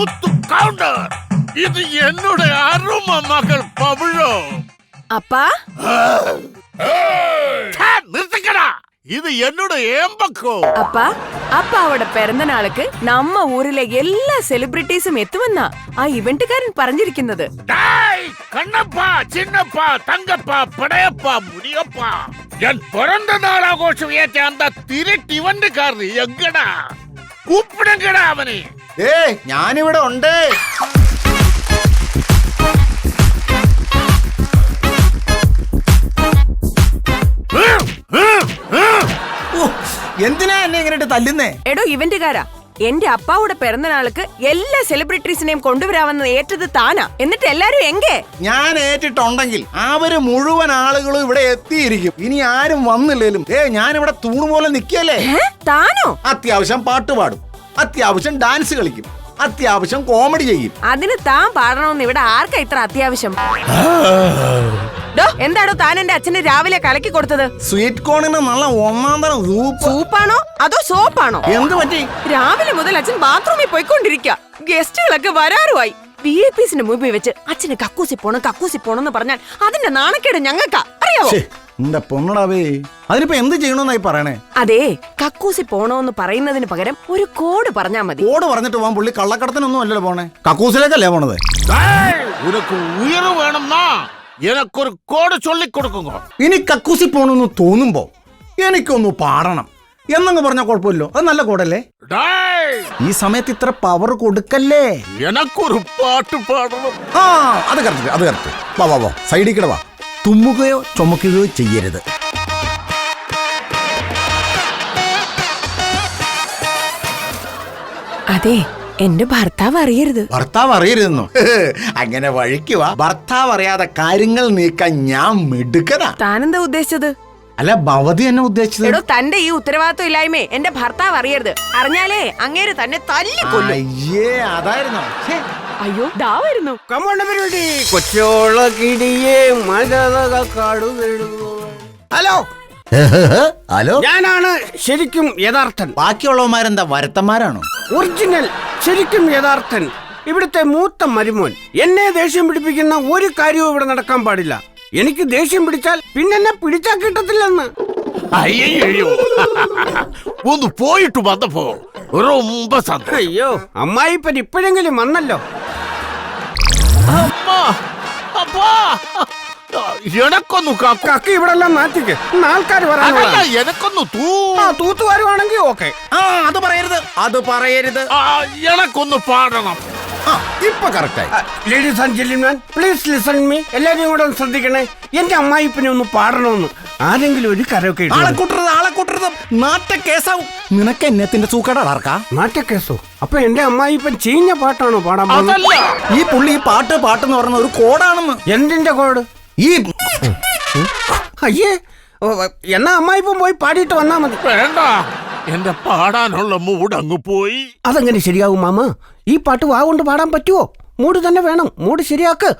முத்து counter. இது என்னுடைய அரும மகள் பவிழோ அப்பா? நிறுத்துக்கடா. இது என்னோட ஏம்பக்கோ. அப்பா அப்பாவோட பிறந்த நாளுக்கு நம்ம ఊరిలో எல்லா సెలబ్రిటీసుం ఎత్తువన్నా ఆ ఈవెంట్ కారన్ పరంజిరికిందది டாய் கண்ணப்பா சின்னப்பா தங்கப்பா படையப்பா முனியப்பா. என் பிறந்த நாள் ஆഘോഷം ஏற்ற அந்த திருட்டு இவன்டுக்காரர் எங்கடா? കൂപ്പിടം കേടാ ഏ ഞാനിവിടെ ഉണ്ട്. എന്തിനാ എന്നെ ഇങ്ങനെ തല്ലുന്നേ? എടോ ഇവന്റുകാരാ എന്റെ അപ്പാവുടെ പിറന്നാൾക്ക് എല്ലാ സെലിബ്രിറ്റീസിനെയും കൊണ്ടുവരാമെന്ന് ഏറ്റത് താനാ. എന്നിട്ട് എല്ലാരും എങ്കേ? ഞാൻ ഏറ്റിട്ടുണ്ടെങ്കിൽ അവർ മുഴുവൻ ആളുകളും ഇവിടെ എത്തിയിരിക്കും. ഇനി ആരും വന്നില്ലേലും. ഏ ഞാൻ ഇവിടെ തൂണ് പോലെ നിക്കല്ലേ താനോ? അത്യാവശ്യം പാട്ട് പാടും. അത്യാവശ്യം ഡാൻസ് കളിക്കും. അത്യാവശ്യം കോമഡി ചെയ്യും. അതിന് താൻ പാടണമെന്ന് ഇവിടെ ആർക്കാ ഇത്ര അത്യാവശ്യം? എന്താണോ താൻ എന്റെ അച്ഛന് രാവിലെ കലക്കി കൊടുത്തത്? സ്വീറ്റ് കോണിന് നല്ല ഒന്നാം തരം സൂപ്പ് അതോ സോപ്പാണോ? എന്ത് പറ്റി? രാവിലെ മുതൽ അച്ഛൻ ബാത്റൂമിൽ പോയിക്കൊണ്ടിരിക്കുക ഗസ്റ്റുകളൊക്കെ വരാറുമായി. വി ഐ പിസിന് മുമ്പിൽ വെച്ച് അച്ഛന് കക്കൂസി പോണം കക്കൂസി പോണെന്ന് പറഞ്ഞാൽ അതിന്റെ നാണക്കേട് ഞങ്ങൾക്കാ. അറിയാവോ? എന്താ പൊണ്ണടാവേ അതിനിപ്പോ എന്ത് ചെയ്യണമെന്നായി പറയണേ? അതെ കക്കൂസി പോണോന്ന് പറയുന്നതിന് പകരം ഒരു കോഡ് പറഞ്ഞാ മതി. കോഡ് പറഞ്ഞിട്ട് പോകാൻ പുള്ളി കള്ളക്കടത്തിനൊന്നും അല്ലല്ലോ പോണേ. കക്കൂസിലേക്കല്ലേ പോണത്? ഉയർവ് വേണം എനക്കൊരു കോഡ് ചൊല്ലിക്കൊടുക്കുങ്കോ ഇനി കക്കൂസി പോണെന്ന് തോന്നുമ്പോ എനിക്കൊന്ന് പാടണം. എന്നങ്ങ് പറഞ്ഞ കുഴപ്പമില്ലോ അത് നല്ല കോടല്ലേ? ഈ സമയത്ത് ഇത്ര പവർ കൊടുക്കല്ലേ? എനക്കൊരു പാട്ട് പാടണം. ആ അത് കറക്റ്റ് അത് കറക്റ്റ് വാ വാ വാ സൈഡിൽ കിട വാ. തുമ്മുകയോ ചുമക്കുകയോ ചെയ്യരുത്. അതെ എന്റെ ഭർത്താവ് അറിയരുത്. ഭർത്താവ് അറിയരുതെന്നോ? അങ്ങനെ വഴിക്കുവാ ഭർത്താവ് അറിയാതെ കാര്യങ്ങൾ നീക്കാൻ ഞാൻ മിടുക്കനാ. താനെന്താ ഉദ്ദേശിച്ചത്? അല്ല ഭവതി എന്നെ ഉദ്ദേശിച്ചത്? എടോ തന്റെ ഈ ഉത്തരവാദിത്വം ഇല്ലായ്മേ എന്റെ ഭർത്താവ് അറിയരുത്. അറിഞ്ഞാലേ അങ്ങേര് തന്നെ തല്ലിക്കൊല്ലും. അയ്യേ അതായിരുന്നോ? ഛേ, അയ്യോ ദാ വരുന്നു കൊച്ചോള കിടിയേ മഴകൾ കാടുകഴുകുന്നു ഹലോ. ഹലോ ഞാനാണ് ശരിക്കും യഥാർത്ഥൻ ബാക്കിയുള്ളവന്മാരെന്താ വരത്തന്മാരാണോ ഒറിജിനൽ ശരിക്കും യഥാർത്ഥൻ ഇവിടുത്തെ മൂത്ത മരുമോൻ എന്നെ ദേഷ്യം പിടിപ്പിക്കുന്ന ഒരു കാര്യവും ഇവിടെ നടക്കാൻ പാടില്ല എനിക്ക് ദേഷ്യം പിടിച്ചാൽ പിന്നെ എന്നെ പിടിച്ചാ കിട്ടത്തില്ലെന്ന് ஐயோ ഒന്ന് പോയിട്ട് വന്നപ്പോ ரொம்ப സന്തോഷം അയ്യോ അമ്മായിപ്പൻ ഇപ്പോഴെങ്കിലും വന്നല്ലോ അമ്മ അപ്പാ എനക്കൊന്നു കാക്കു കക്കി ഇവിടെ എല്ലാം മാറ്റിക്ക് ആൾക്കാർ അതല്ല വരാനുള്ള എനക്കൊന്നു തൂ. ആ തൂത്തുവാരുവാണെങ്കിൽ ഓക്കെ. ആ അത് പറയരുത് അത് പറയരുത്. എനക്കൊന്നു പാടണം. ആ ഇപ്പൊ കറക്റ്റായി. Ladies and gentleman please listen me എല്ലാരും കൂടെ ഒന്ന് ശ്രദ്ധിക്കണേ. എന്റെ അമ്മായിപ്പിനെ ഒന്ന് പാടണമെന്ന് ആരെങ്കിലും ഒരു കരൊക്കെ ആളെ കൂട്ടരുത് ആളെ കൂട്ടരുത്. നാട്ട കേസാവും. നിനക്ക് എന്നത്തിന്റെ സൂക്കട അടർക്കാ മാറ്റക്കേസോ അപ്പൊ എന്റെ അമ്മായിപ്പൻ ചീഞ്ഞ പാട്ടാണോ പാടാൻ ഈ പുള്ളി ഈ പാട്ട് പാട്ടെന്ന് പറഞ്ഞ ഒരു കോഡാണെന്ന്. എന്തിന്റെ കോഡ്? ഈ അയ്യേ എന്നാ അമ്മായിപ്പം പോയി പാടിയിട്ട് വന്നാ മതി. വേണ്ട. എന്റെ പാടാനുള്ള മൂഡ് അങ്ങ് പോയി. അതെങ്ങനെ ശരിയാവും മാമ? ഈ പാട്ട് വാ കൊണ്ട് പാടാൻ പറ്റുമോ മൂഡ് തന്നെ വേണം. മൂഡ് ശരിയാക്ക്.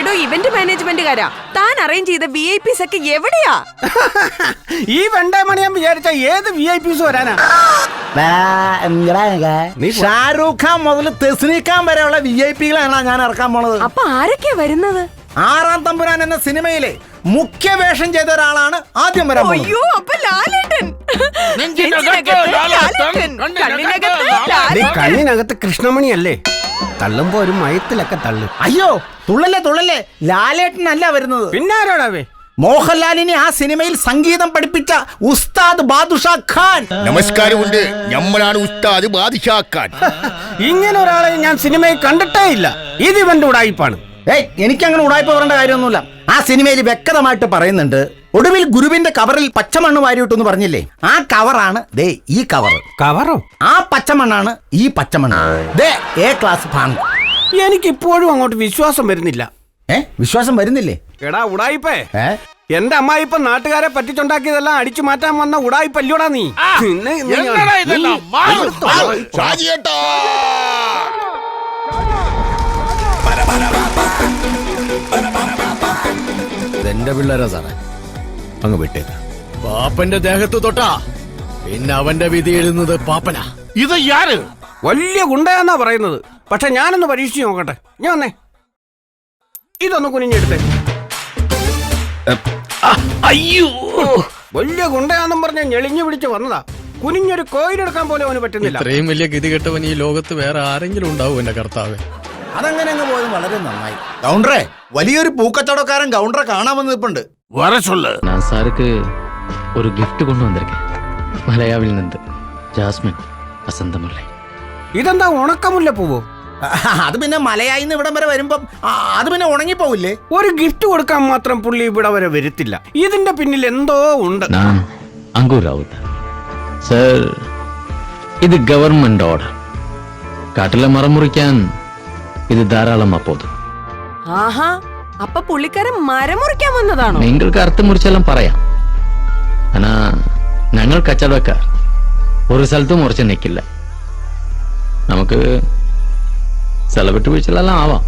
എടോ ഇവന്റ് മാനേജ്മെന്റുകാരാ. താൻ അറേഞ്ച് ചെയ്ത വി ഐ പിസ് ഒക്കെ എവിടെയാ? ഈ വെണ്ടമണി ഞാൻ വിചാരിച്ച ഏത് വി ഐ പിസ് വരാനാ. ഷാരൂഖ് ഖാൻ മുതൽ തെസ്നി ഖാൻ വരെയുള്ള വി ഐ പികളാണ് ഞാൻ ഇറക്കാൻ പോണത്. അപ്പൊ ആരൊക്കെയാ വരുന്നത്? ആറാം തമ്പുരാൻ എന്ന സിനിമയിലെ മുഖ്യ വേഷം ചെയ്ത ഒരാളാണ് ആദ്യം വരാൻ പോകുന്നത്. അയ്യോ അപ്പൊ ലാലേട്ടൻ. നെഞ്ചിനകത്ത് ലാലേട്ടൻ, കണ്ണിനകത്ത് ലാലേട്ടൻ. കൃഷ്ണമണി അല്ലേ തള്ളുമ്പോ ഒരു മയത്തിലൊക്കെ തള്ളു. അയ്യോ തുള്ളല്ലേ തുള്ളല്ലേ? ലാലേട്ടനല്ല വരുന്നത്. പിന്നെ ആരോടാവേ മോഹൻലാലിനെ ആ സിനിമയിൽ സംഗീതം പഠിപ്പിച്ച ഉസ്താദ് ബാദുഷാ ഖാൻ. നമസ്കാരമുണ്ട്. ഞമ്മളാണ് ഉസ്താദ് ബാദിഷാക്കാൻ ഇങ്ങനെ ഒരാളെ ഞാൻ സിനിമയിൽ കണ്ടിട്ടേ ഇല്ല. ഇത് ഇവന്റെ ഉടായിപ്പാണ്. ഏയ് എനിക്കങ്ങനെ ഉടായ്പ പറയേണ്ട കാര്യമൊന്നുമില്ല. ആ സിനിമയിൽ വ്യക്തമായിട്ട് പറയുന്നുണ്ട് ഒടുവിൽ ഗുരുവിന്റെ കവറിൽ പച്ചമണ്ണ് വാരിയിട്ടെന്ന് പറഞ്ഞില്ലേ? ആ കവറാണ് ദേ ഈ കവർ കവറോ? ആ പച്ചമണ്ണാണ് ഈ പച്ചമണ്ണ്. ദേ എ ക്ലാസ് ഭാങ് എനിക്ക് ഇപ്പോഴും അങ്ങോട്ട് വിശ്വാസം വരുന്നില്ല. ഏ വിശ്വാസം വരുന്നില്ലേ? എടാ ഉടായിപ്പേ. ഏ? എന്റെ അമ്മായിപ്പ നാട്ടുകാരെ പറ്റിച്ചുണ്ടാക്കിയതെല്ലാം അടിച്ചു മാറ്റാൻ വന്ന ഉടായിപ്പല്ലോടാ നീ. ഷാജിയേട്ടാ എന്റെ പിള്ളേരാ സാറേ. അങ്ങ് വിട്ടേക്ക. പാപ്പന്റെ ദേഹത്ത് തൊട്ടാ. പിന്നെ അവന്റെ വിധി എഴുതുന്നത് പാപ്പനാ. ഇത് യാര്? വലിയ ഗുണ്ടയാന്നാ പറയുന്നത്. പക്ഷെ ഞാനൊന്ന് പരീക്ഷിച്ച് നോക്കട്ടെ. ഞാൻ വന്നേ. ഇതൊന്ന് കുനിഞ്ഞെടുത്തേ. അയ്യോ. വലിയ ഗുണ്ടയാന്നും പറഞ്ഞ ഞെളിഞ്ഞു പിടിച്ച് വന്നതാ. കുനിഞ്ഞൊരു കോയിലെടുക്കാൻ പോലും അവന് പറ്റുന്നില്ല. ഇത്രയും വലിയ ഗതികെട്ടവൻ ഈ ലോകത്ത് വേറെ ആരെങ്കിലും ഉണ്ടാവും എന്റെ കർത്താവേ. അതങ്ങനെ അങ്ങ് പോയത് വളരെ നന്നായി ഗൗണ്ടറെ വലിയൊരു പൂക്കച്ചവടക്കാരൻ ഗൗണ്ടറെ കാണാമെന്ന് നിൽപ്പുണ്ട് വര சொல்லு நான் சாருக்கு ஒரு gift கொண்டு வந்திருக்கேன் மலையாவில் இருந்து ஜாஸ்மின் வசந்தமுல்லை ഇതെന്താ ഉണക്കമുല്ല പൂവോ അത് പിന്നെ മലയായിന്ന് ഇവിടം വരെ വരുമ്പം ആ, അത് പിന്നെ ഉണങ്ങിപ്പോവില്ലേ ഒരു ഗിഫ്റ്റ് കൊടുക്കാൻ മാത്രം പുള്ളി ഇവിടെ വരെ വരുത്തില്ല ഇതിന്റെ പിന്നിൽ എന്തോ ഉണ്ട് நான் அங்கூர் ராவுத் சார் இது கவர்மெண்ட் ஆர்டர் കാട്ടിലെ മരം മുറിക്കാൻ ഇത് ധാരാളം അപ്പോത്. ആഹാ അപ്പൊ പുള്ളിക്കാരൻ മരം മുറിക്കാൻ വന്നതാണോ? നിങ്ങൾക്ക് അർത്ഥം മുറിച്ചെല്ലാം പറയാം. ആനാ ഞങ്ങൾ കച്ചവടക്കാർ. ഒരു സ്ഥലത്തും മുറിച്ച് നിൽക്കില്ല. നമുക്ക് വീഴ്ചകളെല്ലാം ആവാം.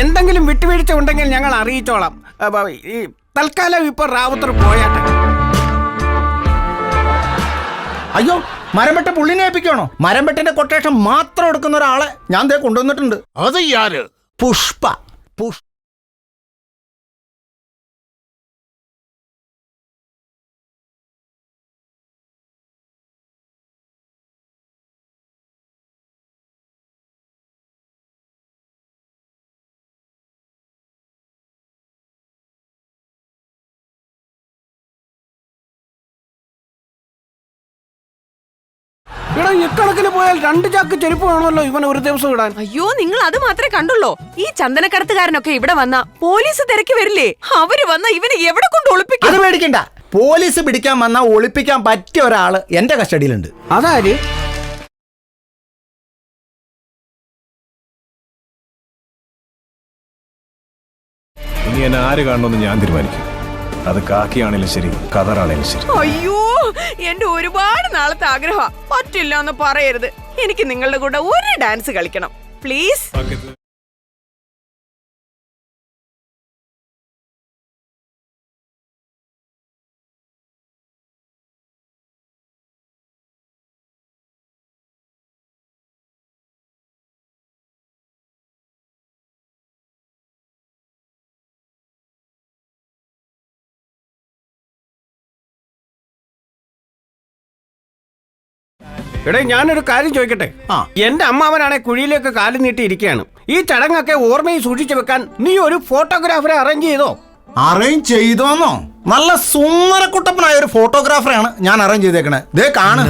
എന്തെങ്കിലും വിട്ടുവീഴ്ച ഉണ്ടെങ്കിൽ ഞങ്ങൾ അറിയിച്ചോളാം. അപ്പൊ ഈ തൽക്കാലം ഇപ്പൊ റാവുത്തർ പോയാട്ടെ. അയ്യോ മരംപെട്ട പുള്ളിനെ ഏൽപ്പിക്കണോ മരംപെട്ടിന്റെ കൊട്ടേഷൻ മാത്രം എടുക്കുന്ന ഒരാളെ ഞാൻ ദേ കൊണ്ടുവന്നിട്ടുണ്ട്. അത് പുഷ്പ. പുഷ് ഇവിടെ ഇക്കണക്കിന് പോയാൽ രണ്ട് ചാക്ക് ചെരുപ്പ് വേണമല്ലോ ഇവൻ ഒരു ദിവസം ഇടാൻ. അയ്യോ നിങ്ങൾ അത് മാത്രമേ കണ്ടുള്ളൂ? ഈ ചന്ദനക്കടത്തുകാരനൊക്കെ ഇവിടെ വന്ന പോലീസ് തിരക്കി വരില്ലേ? അവർ വന്ന ഇവനെ എവിടെ കൊണ്ട് അത് ഒളിപ്പിക്കും പേടിക്കണ്ട. പോലീസ് പിടിക്കാൻ വന്ന ഒളിപ്പിക്കാൻ പറ്റിയ ഒരാൾ എന്റെ കസ്റ്റഡിയിലുണ്ട്. അതാര്? ഇനി എന്നെ ആര് കാണണമെന്ന് ഞാൻ തീരുമാനിക്കും. അത് കാക്കിയാണേലും ശരി കതറാണേലും ശരി. അയ്യോ എന്റെ ഒരുപാട് നാളത്തെ ആഗ്രഹമാ. പറ്റില്ല എന്ന് പറയരുത്. എനിക്ക് നിങ്ങളുടെ കൂടെ ഒരു ഡാൻസ് കളിക്കണം. പ്ലീസ് എടേ ഞാനൊരു കാര്യം ചോദിക്കട്ടെ? ആ. എന്റെ അമ്മാവനാണെ കുഴിയിലേക്ക് കാലു നീട്ടി ഇരിക്കുകയാണ്. ഈ ചടങ്ങൊക്കെ ഓർമ്മയിൽ സൂക്ഷിച്ചു വെക്കാൻ നീ ഒരു ഫോട്ടോഗ്രാഫറെ അറേഞ്ച് ചെയ്തോ? അറേഞ്ച് ചെയ്തോന്നോ? നല്ല സുന്ദരക്കുട്ടപ്പനായ ഒരു ഫോട്ടോഗ്രാഫറാണ് ഞാൻ അറേഞ്ച് ചെയ്തേക്കണേ. ദേ കാണ്.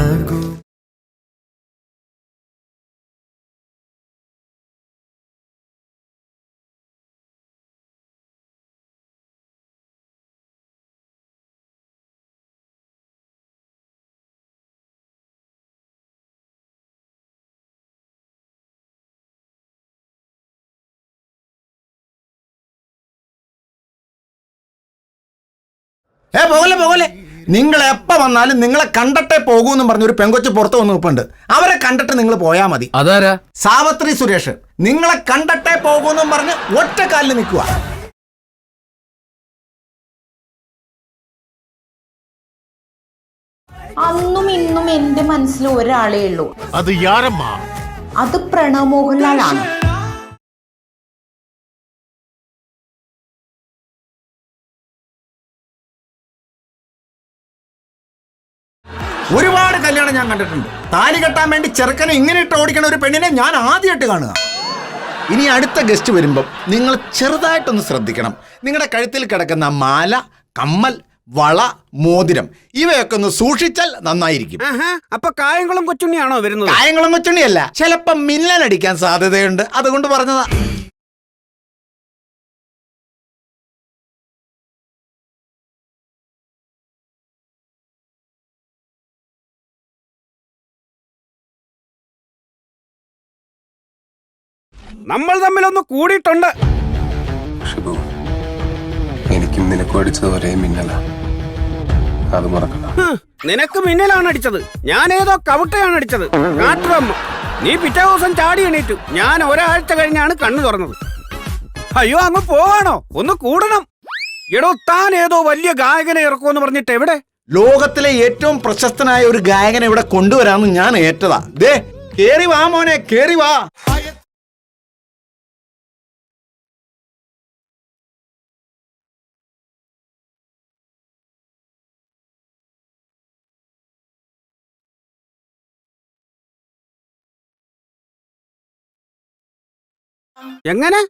ഏ പോകല്ലേ പോകല്ലേ. നിങ്ങൾ എപ്പോ വന്നാലും നിങ്ങളെ കണ്ടിട്ടേ പോകൂന്നും പറഞ്ഞ ഒരു പെങ്കൊച്ച് പുറത്തു വന്ന് നിൽപ്പുണ്ട് അവരെ കണ്ടിട്ട് നിങ്ങൾ പോയാ മതി. അതാരാ? സാവത്രി സുരേഷ്. നിങ്ങളെ കണ്ടിട്ടേ പോകൂന്നും പറഞ്ഞ് ഒറ്റ കാലിൽ നിൽക്കുക അന്നും ഇന്നും എന്റെ മനസ്സിൽ ഒരാളേ ഉള്ളൂ. അത് അത് പ്രണവ് മോഹൻലാലാണ്. ഒരുപാട് കല്യാണം ഞാൻ കണ്ടിട്ടുണ്ട്. താലി കെട്ടാൻ വേണ്ടി ചെറുക്കനെ ഇങ്ങനെ ഇട്ട് ഓടിക്കണ ഒരു പെണ്ണിനെ ഞാൻ ആദ്യമായിട്ട് കാണുക. ഇനി അടുത്ത ഗസ്റ്റ് വരുമ്പം നിങ്ങൾ ചെറുതായിട്ടൊന്ന് ശ്രദ്ധിക്കണം. നിങ്ങളുടെ കഴുത്തിൽ കിടക്കുന്ന മാല കമ്മൽ വള മോതിരം ഇവയൊക്കെ ഒന്ന് സൂക്ഷിച്ചാൽ നന്നായിരിക്കും. അപ്പൊ കായംകുളം കൊച്ചുണ്ണിയാണോ വരുന്നത്? കായംകുളം കൊച്ചുണ്ണിയല്ല ചിലപ്പം മിന്നലടിക്കാൻ സാധ്യതയുണ്ട്. അതുകൊണ്ട് പറഞ്ഞതാ. നമ്മൾ തമ്മിലൊന്ന് കൂടിയിട്ടുണ്ട്. ഷിബു എനിക്കും നിനക്കും അടിച്ചത് ഒരേ മിന്നലാ. അത് മറക്കണം നിനക്ക് മിന്നലാണ് അടിച്ചത്. ഞാൻ ഏതോ കവിട്ടയാണ് അടിച്ചത്. കാട്ടുറമ്മ നീ പിറ്റേ ദിവസം ചാടി എണീറ്റു. ഞാൻ ഒരാഴ്ച കഴിഞ്ഞാണ് കണ്ണു തുറന്നത്. അയ്യോ അങ്ങ് പോവാണോ? ഒന്ന് കൂടണം. എടോ താൻ ഏതോ വലിയ ഗായകനെ ഇറക്കുമെന്ന് പറഞ്ഞിട്ട് എവിടെ? ലോകത്തിലെ ഏറ്റവും പ്രശസ്തനായ ഒരു ഗായകനെ ഇവിടെ കൊണ്ടുവരാമെന്ന് ഞാൻ ഏറ്റതാ. ദേ കേറി വാ മോനെ കേറി വാ. എങ്ങനെ?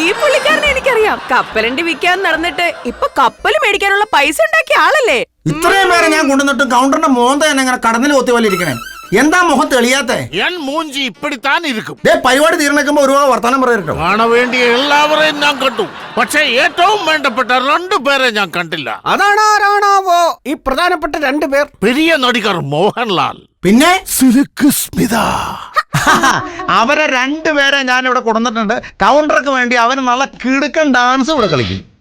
ഈ പുള്ളിക്കാരനെ എനിക്കറിയാം. കപ്പലണ്ടി വിൽക്കാൻ നടന്നിട്ട് ഇപ്പൊ കപ്പൽ മേടിക്കാനുള്ള പൈസ ഉണ്ടാക്കിയ ആളല്ലേ? ഇത്രയും പേരെ ഞാൻ കൊണ്ടുവന്നിട്ട് കൗണ്ടറിന്റെ മോന്ത തന്നെ ഇങ്ങനെ കടന്നിൽ കൊത്തി പോലെ ഇരിക്കണേ. എന്താ മുഖം തെളിയാത്തെ? എൻ മൂഞ്ചി ഇപ്പിടിത്താൻ ഇരിക്കും. ദേ പരിപാടി തീർന്നേക്കുമ്പോ ഒരു വർത്തമാനം പറയട്ടോ കാണ വേണ്ടിയ എല്ലാവരെയും ഞാൻ കണ്ടു. പക്ഷേ ഏറ്റവും വേണ്ടപ്പെട്ട രണ്ടു പേരെ ഞാൻ കണ്ടില്ല. അതാണോ ആരാണാവോ? ഈ പ്രധാനപ്പെട്ട രണ്ടു പേർ. പെരിയ നടികർ മോഹൻലാൽ. പിന്നെ? സിൽക്ക് സ്മിത. അവരെ രണ്ടുപേരെ ഞാൻ ഇവിടെ കൊടുത്തിട്ടുണ്ട് കൗണ്ടർക്ക് വേണ്ടി അവന് നല്ല കിടുക്കൻ ഡാൻസ് ഇവിടെ കളിക്കും.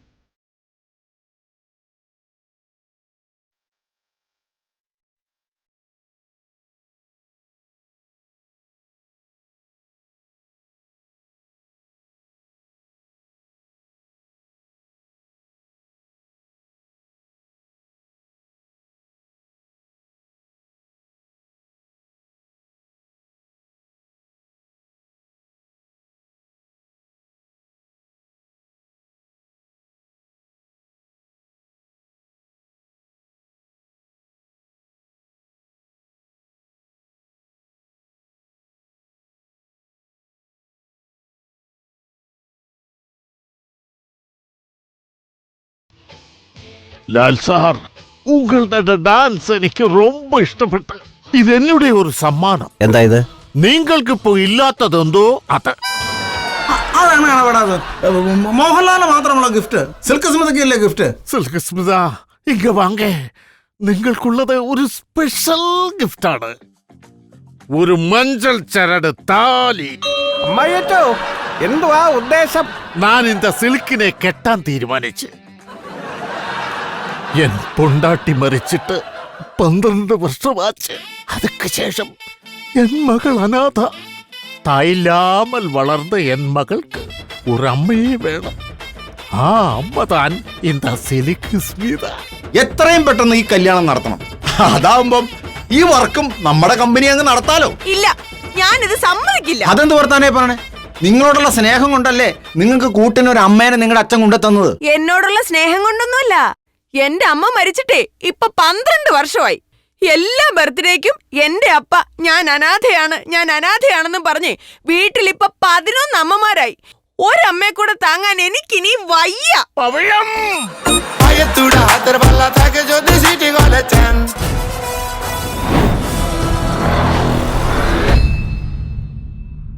ലാൽ സാർ ഉങ്ങളുടെ ഡാൻസ് എനിക്ക് ரொம்ப ഇഷ്ടപ്പെട്ടു ഇത് എന്നുടെ ഒരു സമ്മാനം എന്താ ഇത് നിങ്ങൾക്ക് ഇപ്പോ ഇല്ലാത്തതെന്തോ അത് അതാണ് കാണപ്പെടാത് മോഹൻലാലിന് മാത്രമുള്ള ഗിഫ്റ്റ് സിൽക്ക് സ്മിതയ്ക്ക് ഇല്ലേ ഗിഫ്റ്റ് സിൽക്ക് സ്മിത ഇങ്ങ വാങ്ങ നിങ്ങൾക്കുള്ളത് ഒരു സ്പെഷ്യൽ ഗിഫ്റ്റാണ് ഒരു മഞ്ചൾ ചരട് താലി അമ്മയറ്റോ എന്തുവാ ഉദ്ദേശം ഞാൻ இந்த സിൽക്കിനെ കെട്ടാൻ തീരുമാനിച്ച് എൻ പൊണ്ടാട്ടി മരിച്ചിട്ട് പന്ത്രണ്ട് വർഷമാച്ച് അതുക്ക് ശേഷം എൻ മകൾ അനാഥ. തായില്ലാമൽ വളർന്ന എൻ മകൾക്ക് ഒരു അമ്മയെ വേണം. ആ അമ്മ താൻ എന്താ സിലിക്ക് സ്മിത. എത്രയും പെട്ടെന്ന് ഈ കല്യാണം നടത്തണം. അതാവുമ്പം ഈ വർക്കും നമ്മുടെ കമ്പനി അങ്ങ് നടത്താലോ? ഇല്ല ഞാനിത് സമ്മതിക്കില്ല. അതെന്ത് വർത്താനേ പറഞ്ഞേ നിങ്ങളോടുള്ള സ്നേഹം കൊണ്ടല്ലേ നിങ്ങൾക്ക് കൂട്ടിന് ഒരു അമ്മേനെ നിങ്ങളുടെ അച്ഛൻ കൊണ്ടെത്തുന്നത്? എന്നോടുള്ള സ്നേഹം കൊണ്ടൊന്നുമല്ല. എന്റെ അമ്മ മരിച്ചിട്ടേ ഇപ്പൊ പന്ത്രണ്ട് വർഷമായി. എല്ലാ ബർത്ത്ഡേക്കും എന്റെ അപ്പ ഞാൻ അനാഥയാണ് ഞാൻ അനാഥയാണെന്നും പറഞ്ഞ് വീട്ടിലിപ്പൊ പതിനൊന്ന് അമ്മമാരായി. ഒരമ്മയെ കൂടെ താങ്ങാൻ എനിക്കിനി വയ്യ. പവിഴം.